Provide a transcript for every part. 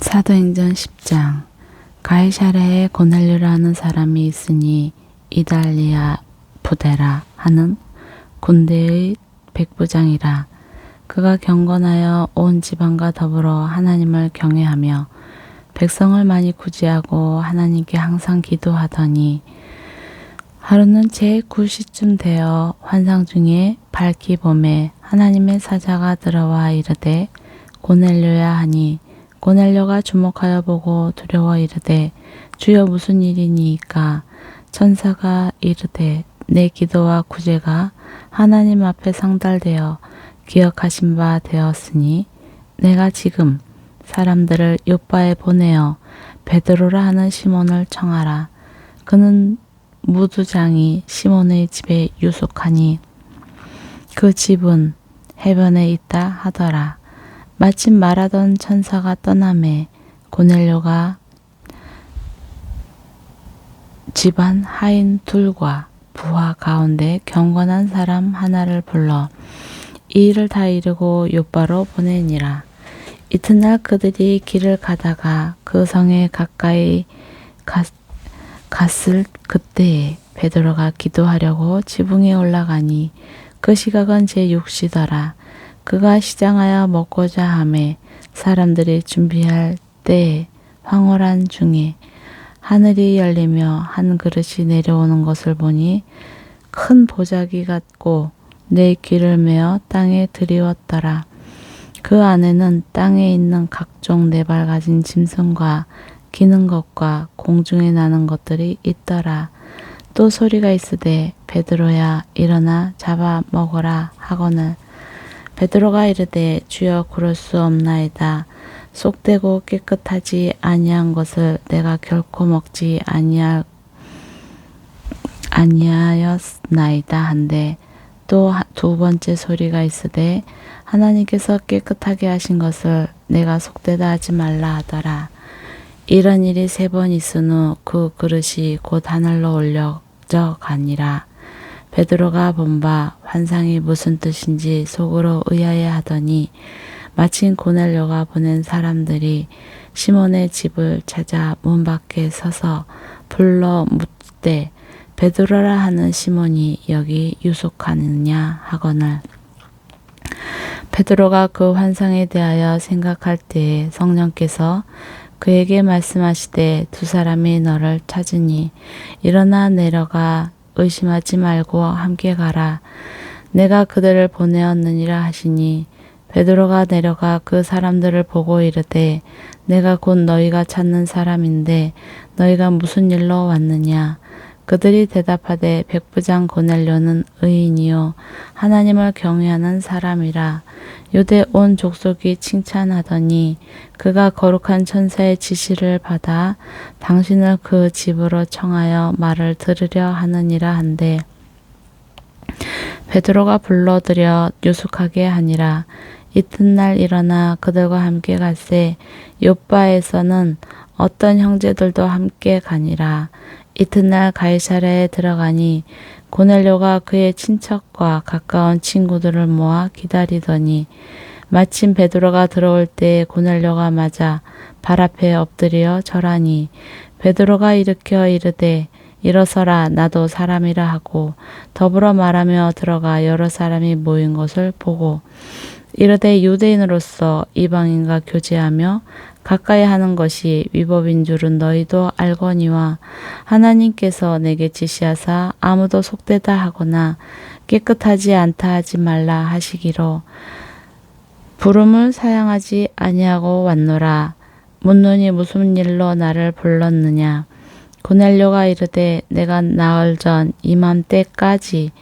사도행전 10장. 가이사랴에 고넬료라는 사람이 있으니 이달리아 부대라 하는 군대의 백부장이라. 그가 경건하여 온 지방과 더불어 하나님을 경외하며 백성을 많이 구제하고 하나님께 항상 기도하더니 하루는 제 9시쯤 되어 환상 중에 밝기 봄에 하나님의 사자가 들어와 이르되 고넬료야 하니 고넬료가 주목하여 보고 두려워 이르되 주여 무슨 일이니이까 천사가 이르되 내 기도와 구제가 하나님 앞에 상달되어 기억하신 바 되었으니 내가 지금 사람들을 요바에 보내어 베드로라 하는 시몬을 청하라 그는 무두장이 시몬의 집에 유숙하니 그 집은 해변에 있다 하더라. 마침 말하던 천사가 떠남에 고넬료가 집안 하인 둘과 부하 가운데 경건한 사람 하나를 불러 이 일을 다 이루고 요바로 보내니라. 이튿날 그들이 길을 가다가 그 성에 가까이 갔, 갔을 그때에 베드로가 기도하려고 지붕에 올라가니 그 시각은 제6시더라. 그가 시장하여 먹고자 함에 사람들이 준비할 때에 황홀한 중에 하늘이 열리며 한 그릇이 내려오는 것을 보니 큰 보자기 같고 내 귀를 메어 땅에 들이웠더라. 그 안에는 땅에 있는 각종 네발 가진 짐승과 기는 것과 공중에 나는 것들이 있더라. 또 소리가 있으되 베드로야 일어나 잡아 먹어라 하거늘 베드로가 이르되 주여 그럴 수 없나이다. 쏙되고 깨끗하지 아니한 것을 내가 결코 먹지 아니할 아니하였나이다 한데 또 두 번째 소리가 있으되 하나님께서 깨끗하게 하신 것을 내가 속되다 하지 말라 하더라. 이런 일이 세 번 있은 후 그 그릇이 곧 하늘로 올려져 가니라. 베드로가 본바 환상이 무슨 뜻인지 속으로 의아해하더니 마침 고넬료가 보낸 사람들이 시몬의 집을 찾아 문 밖에 서서 불러 묻되 베드로라 하는 시몬이 여기 유숙하느냐 하거늘. 베드로가 그 환상에 대하여 생각할 때에 성령께서 그에게 말씀하시되 두 사람이 너를 찾으니 일어나 내려가 의심하지 말고 함께 가라. 내가 그들을 보내었느니라 하시니 베드로가 내려가 그 사람들을 보고 이르되 내가 곧 너희가 찾는 사람인데 너희가 무슨 일로 왔느냐 그들이 대답하되 백부장 고넬료는 의인이요. 하나님을 경외하는 사람이라. 유대 온 족속이 칭찬하더니 그가 거룩한 천사의 지시를 받아 당신을 그 집으로 청하여 말을 들으려 하느니라 한데 베드로가 불러들여 유숙하게 하니라. 이튿날 일어나 그들과 함께 갈새 요바에서는 어떤 형제들도 함께 가니라 이튿날 가이사랴에 들어가니 고넬료가 그의 친척과 가까운 친구들을 모아 기다리더니 마침 베드로가 들어올 때 고넬료가 맞아 발 앞에 엎드려 절하니 베드로가 일으켜 이르되 일어서라 나도 사람이라 하고 더불어 말하며 들어가 여러 사람이 모인 것을 보고 이르되 유대인으로서 이방인과 교제하며 가까이 하는 것이 위법인 줄은 너희도 알거니와 하나님께서 내게 지시하사 아무도 속되다 하거나 깨끗하지 않다 하지 말라 하시기로 부름을 사양하지 아니하고 왔노라. 묻노니 무슨 일로 나를 불렀느냐? 고넬료가 이르되 내가 나흘 전 이맘때까지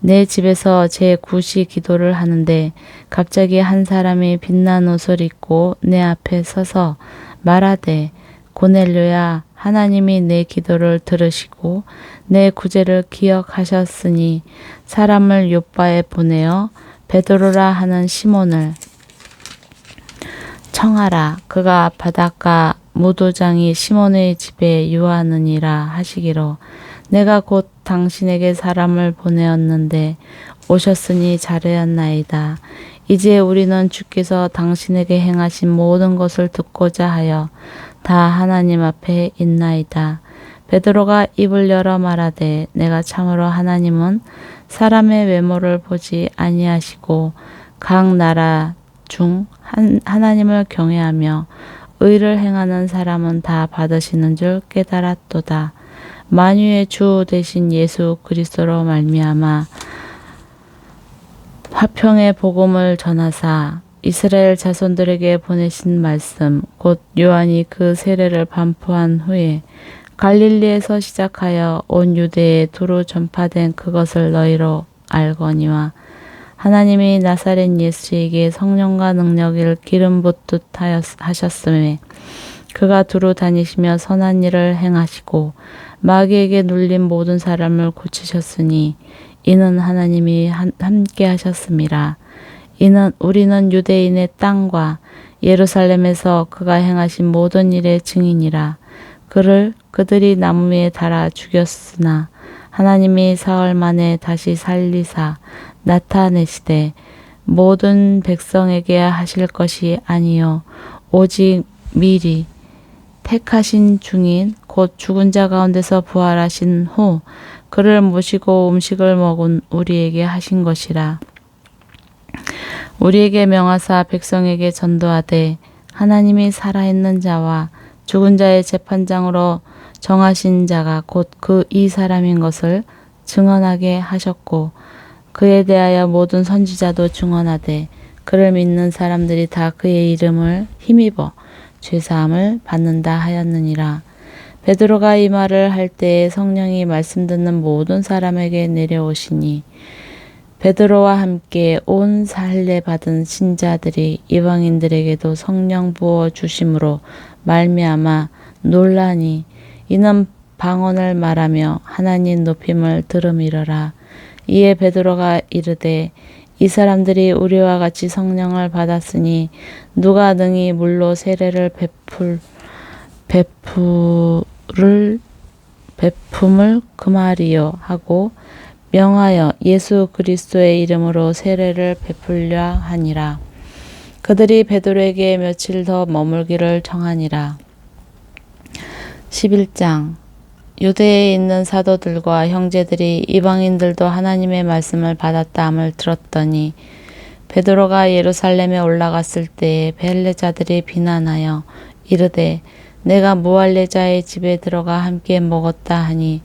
내 집에서 제 구시 기도를 하는데 갑자기 한 사람이 빛난 옷을 입고 내 앞에 서서 말하되 고넬료야 하나님이 내 기도를 들으시고 내 구제를 기억하셨으니 사람을 요바에 보내어 베드로라 하는 시몬을 청하라. 그가 바닷가 무도장이 시몬의 집에 유하느니라 하시기로 내가 곧 당신에게 사람을 보내었는데 오셨으니 잘하였나이다. 이제 우리는 주께서 당신에게 행하신 모든 것을 듣고자 하여 다 하나님 앞에 있나이다. 베드로가 입을 열어 말하되 내가 참으로 하나님은 사람의 외모를 보지 아니하시고 각 나라 중 한, 하나님을 경외하며 의를 행하는 사람은 다 받으시는 줄 깨달았도다. 만유의 주 대신 예수 그리스도로 말미암아 화평의 복음을 전하사 이스라엘 자손들에게 보내신 말씀 곧 요한이 그 세례를 반포한 후에 갈릴리에서 시작하여 온 유대에 두루 전파된 그것을 너희로 알거니와 하나님이 나사렛 예수에게 성령과 능력을 기름 붓듯 하셨음에 그가 두루 다니시며 선한 일을 행하시고 마귀에게 눌린 모든 사람을 고치셨으니 이는 하나님이 한- 함께 하셨습니다. 이는 우리는 유대인의 땅과 예루살렘에서 그가 행하신 모든 일의 증인이라. 그를 그들이 나무 위에 달아 죽였으나 하나님이 사흘 만에 다시 살리사 나타내시되 모든 백성에게 하실 것이 아니요 오직 미리 택하신 중인 곧 죽은 자 가운데서 부활하신 후 그를 모시고 음식을 먹은 우리에게 하신 것이라. 우리에게 명하사 백성에게 전도하되 하나님이 살아있는 자와 죽은 자의 재판장으로 정하신 자가 곧 그 이 사람인 것을 증언하게 하셨고 그에 대하여 모든 선지자도 증언하되 그를 믿는 사람들이 다 그의 이름을 힘입어 죄사함을 받는다 하였느니라. 베드로가 이 말을 할 때에 성령이 말씀 듣는 모든 사람에게 내려오시니 베드로와 함께 온 살례 받은 신자들이 이방인들에게도 성령 부어 주심으로 말미암아 논란이 이는 방언을 말하며 하나님 높임을 들음이러라 이에 베드로가 이르되 이 사람들이 우리와 같이 성령을 받았으니 누가 능히 물로 세례를 베풀 베풀을 베품을 금하리요 하고 명하여 예수 그리스도의 이름으로 세례를 베풀려 하니라. 그들이 베드로에게 며칠 더 머물기를 청하니라. 11장 유대에 있는 사도들과 형제들이 이방인들도 하나님의 말씀을 받았다함을 들었더니 베드로가 예루살렘에 올라갔을 때에 벨레자들이 비난하여 이르되 내가 무할레자의 집에 들어가 함께 먹었다 하니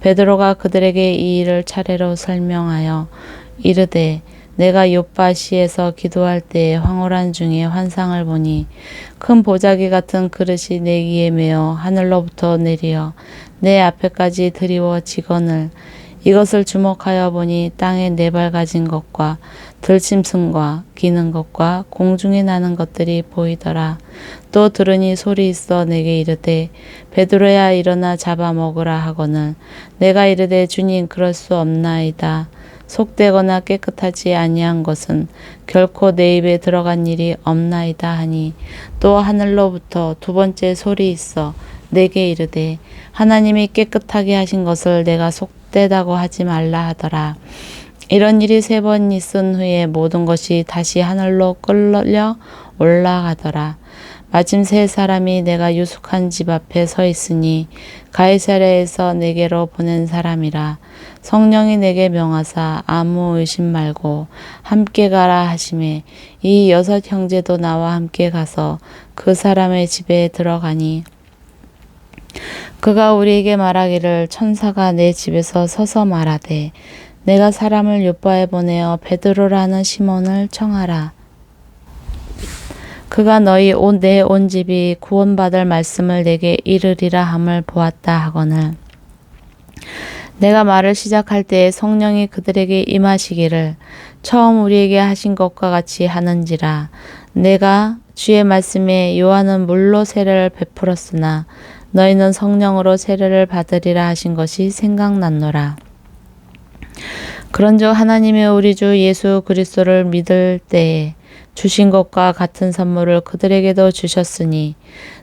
베드로가 그들에게 이 일을 차례로 설명하여 이르되 내가 요파시에서 기도할 때에 황홀한 중에 환상을 보니 큰 보자기 같은 그릇이 내 귀에 메어 하늘로부터 내리어 내 앞에까지 드리워지거늘 이것을 주목하여 보니 땅에 네 발 가진 것과 들짐승과 기는 것과 공중에 나는 것들이 보이더라. 또 들으니 소리 있어 내게 이르되 베드로야 일어나 잡아 먹으라 하거늘 내가 이르되 주님 그럴 수 없나이다. 속되거나 깨끗하지 아니한 것은 결코 내 입에 들어간 일이 없나이다 하니 또 하늘로부터 두 번째 소리 있어 내게 이르되 하나님이 깨끗하게 하신 것을 내가 속되다고 하지 말라 하더라. 이런 일이 세 번 있은 후에 모든 것이 다시 하늘로 끌려 올라가더라. 마침 세 사람이 내가 유숙한 집 앞에 서 있으니 가이사랴에서 내게로 보낸 사람이라 성령이 내게 명하사 아무 의심 말고 함께 가라 하심에 이 여섯 형제도 나와 함께 가서 그 사람의 집에 들어가니 그가 우리에게 말하기를 천사가 내 집에서 서서 말하되 내가 사람을 요바에 보내어 베드로라는 시몬을 청하라. 그가 너희 내온 집이 구원받을 말씀을 내게 이르리라 함을 보았다 하거늘 내가 말을 시작할 때에 성령이 그들에게 임하시기를 처음 우리에게 하신 것과 같이 하는지라 내가 주의 말씀에 요한은 물로 세례를 베풀었으나 너희는 성령으로 세례를 받으리라 하신 것이 생각났노라. 그런즉 하나님이 우리 주 예수 그리스도를 믿을 때에 주신 것과 같은 선물을 그들에게도 주셨으니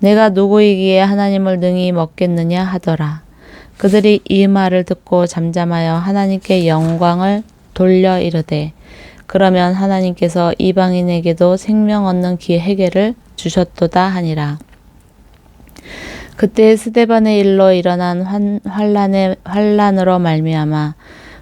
내가 누구이기에 하나님을 능히 먹겠느냐 하더라. 그들이 이 말을 듣고 잠잠하여 하나님께 영광을 돌려 이르되 그러면 하나님께서 이방인에게도 생명 얻는 기회를 주셨도다 하니라. 그때 스데반의 일로 일어난 환, 환란의 환란으로 말미암아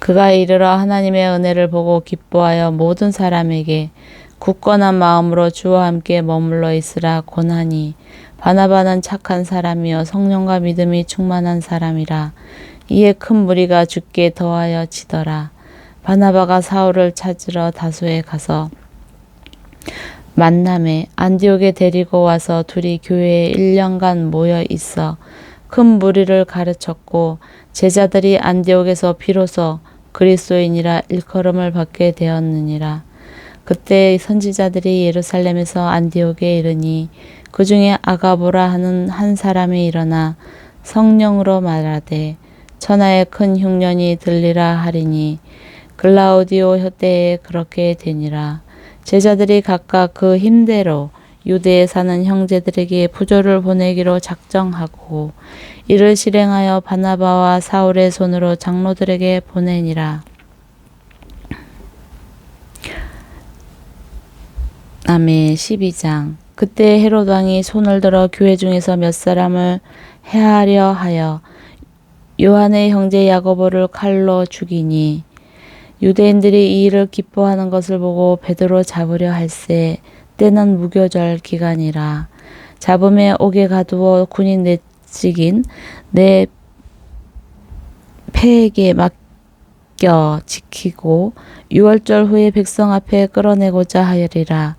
그가 이르러 하나님의 은혜를 보고 기뻐하여 모든 사람에게 굳건한 마음으로 주와 함께 머물러 있으라 권하니 바나바는 착한 사람이요 성령과 믿음이 충만한 사람이라. 이에 큰 무리가 죽게 더하여 치더라. 바나바가 사울을 찾으러 다소에 가서 만남에 안디옥에 데리고 와서 둘이 교회에 1년간 모여 있어 큰 무리를 가르쳤고 제자들이 안디옥에서 비로소 그리스도인이라 일컬음을 받게 되었느니라. 그때 선지자들이 예루살렘에서 안디옥에 이르니 그 중에 아가보라 하는 한 사람이 일어나 성령으로 말하되 천하의 큰 흉년이 들리라 하리니 글라우디오 혀 때에 그렇게 되니라. 제자들이 각각 그 힘대로 유대에 사는 형제들에게 부조를 보내기로 작정하고 이를 실행하여 바나바와 사울의 손으로 장로들에게 보내니라. 아멘 12장 그때 헤롯 왕이 손을 들어 교회 중에서 몇 사람을 해하려 하여 요한의 형제 야고보를 칼로 죽이니 유대인들이 이 일을 기뻐하는 것을 보고 베드로 잡으려 할세 때는 무교절 기간이라 잡음에 옥에 가두어 군인 내찍인 내 패에게 맡겨 지키고 유월절 후에 백성 앞에 끌어내고자 하리라.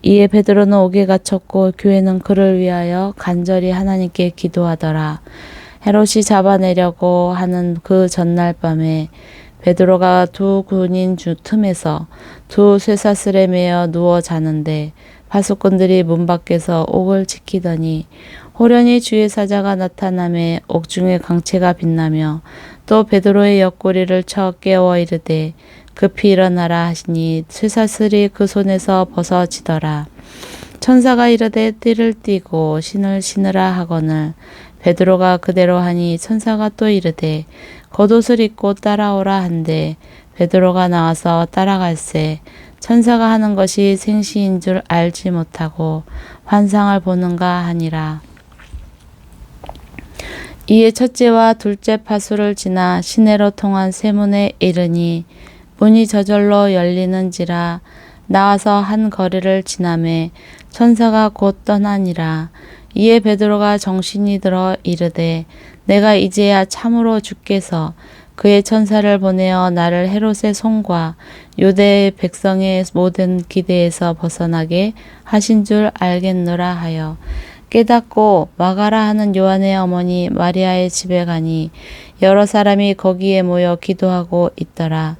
이에 베드로는 옥에 갇혔고 교회는 그를 위하여 간절히 하나님께 기도하더라. 헤롯이 잡아내려고 하는 그 전날 밤에 베드로가 두 군인 주 틈에서 두 쇠사슬에 매어 누워 자는데 파수꾼들이 문 밖에서 옥을 지키더니 호련히 주의 사자가 나타남에 옥중에 강체가 빛나며 또 베드로의 옆구리를 쳐 깨워 이르되 급히 일어나라 하시니 쇠사슬이 그 손에서 벗어지더라. 천사가 이르되 띠를 띠고 신을 신으라 하거늘 베드로가 그대로 하니 천사가 또 이르되 겉옷을 입고 따라오라 한데 베드로가 나와서 따라갈새 천사가 하는 것이 생시인 줄 알지 못하고 환상을 보는가 하니라. 이에 첫째와 둘째 파수를 지나 시내로 통한 세문에 이르니 문이 저절로 열리는지라 나와서 한 거리를 지나매 천사가 곧 떠나니라. 이에 베드로가 정신이 들어 이르되 내가 이제야 참으로 주께서 그의 천사를 보내어 나를 헤롯의 손과 유대 백성의 모든 기대에서 벗어나게 하신 줄 알겠노라 하여 깨닫고 마가라 하는 요한의 어머니 마리아의 집에 가니 여러 사람이 거기에 모여 기도하고 있더라.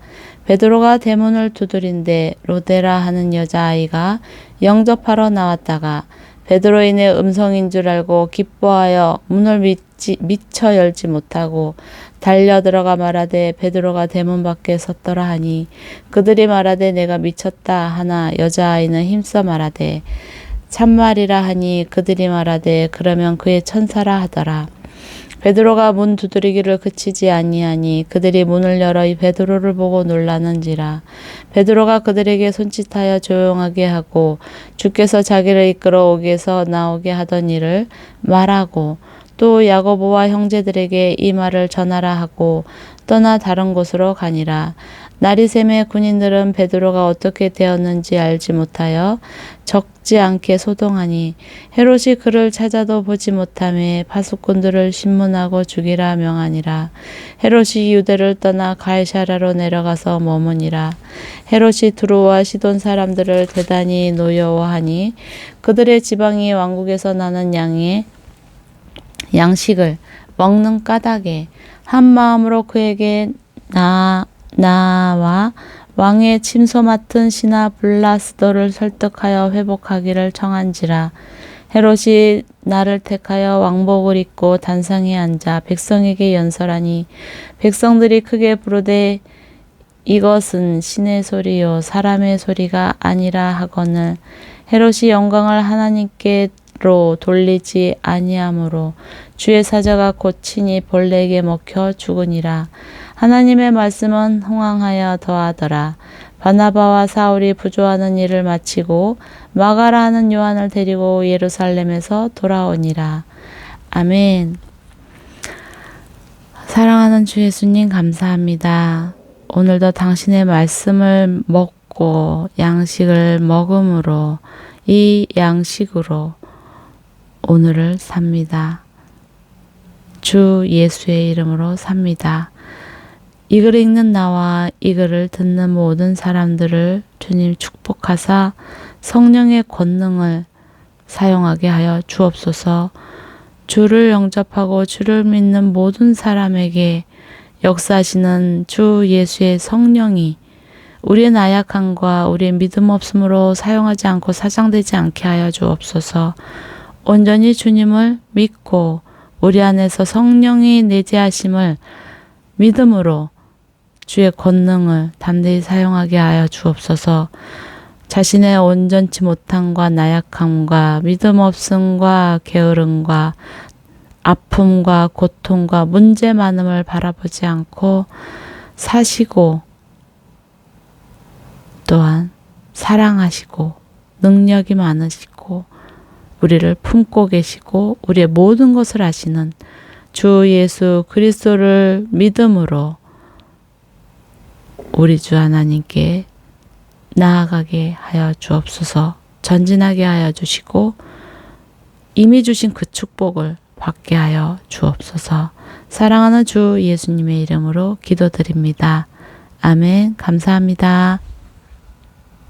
베드로가 대문을 두드린데 로데라 하는 여자아이가 영접하러 나왔다가 베드로인의 음성인 줄 알고 기뻐하여 문을 미치, 미처 열지 못하고 달려 들어가 말하되 베드로가 대문 밖에 섰더라 하니 그들이 말하되 내가 미쳤다 하나 여자아이는 힘써 말하되 참말이라 하니 그들이 말하되 그러면 그의 천사라 하더라. 베드로가 문 두드리기를 그치지 아니하니 그들이 문을 열어 이 베드로를 보고 놀라는지라. 베드로가 그들에게 손짓하여 조용하게 하고 주께서 자기를 이끌어 옥에서 나오게 하던 일을 말하고 또 야고보와 형제들에게 이 말을 전하라 하고 떠나 다른 곳으로 가니라 나리샘의 군인들은 베드로가 어떻게 되었는지 알지 못하여 적지 않게 소동하니 헤롯이 그를 찾아도 보지 못함에 파수꾼들을 신문하고 죽이라 명하니라. 헤롯이 유대를 떠나 가이사라로 내려가서 머무니라. 헤롯이 두루와 시돈 사람들을 대단히 노여워하니 그들의 지방이 왕국에서 나는 양의 양식을 먹는 까닭에 한 마음으로 그에게 나 나와 왕의 침소 맡은 신하 블라스도를 설득하여 회복하기를 청한지라. 헤롯이 나를 택하여 왕복을 입고 단상에 앉아 백성에게 연설하니 백성들이 크게 부르되 이것은 신의 소리요 사람의 소리가 아니라 하거늘. 헤롯이 영광을 하나님께로 돌리지 아니하므로 주의 사자가 고치니 벌레에게 먹혀 죽으니라 하나님의 말씀은 흥황하여 더하더라 바나바와 사울이 부조하는 일을 마치고 마가라 하는 요한을 데리고 예루살렘에서 돌아오니라 아멘 사랑하는 주 예수님 감사합니다. 오늘도 당신의 말씀을 먹고 양식을 먹음으로 이 양식으로 오늘을 삽니다. 주 예수의 이름으로 삽니다. 이 글을 읽는 나와 이 글을 듣는 모든 사람들을 주님 축복하사 성령의 권능을 사용하게 하여 주옵소서 주를 영접하고 주를 믿는 모든 사람에게 역사하시는 주 예수의 성령이 우리의 나약함과 우리의 믿음 없음으로 사용하지 않고 사장되지 않게 하여 주옵소서. 온전히 주님을 믿고 우리 안에서 성령이 내재하심을 믿음으로 주의 권능을 담대히 사용하게 하여 주옵소서. 자신의 온전치 못함과 나약함과 믿음 없음과 게으름과 아픔과 고통과 문제 많음을 바라보지 않고 사시고 또한 사랑하시고 능력이 많으시고 우리를 품고 계시고 우리의 모든 것을 아시는 주 예수 그리스도를 믿음으로 우리 주 하나님께 나아가게 하여 주옵소서 전진하게 하여 주시고 이미 주신 그 축복을 받게 하여 주옵소서 사랑하는 주 예수님의 이름으로 기도드립니다. 아멘 감사합니다.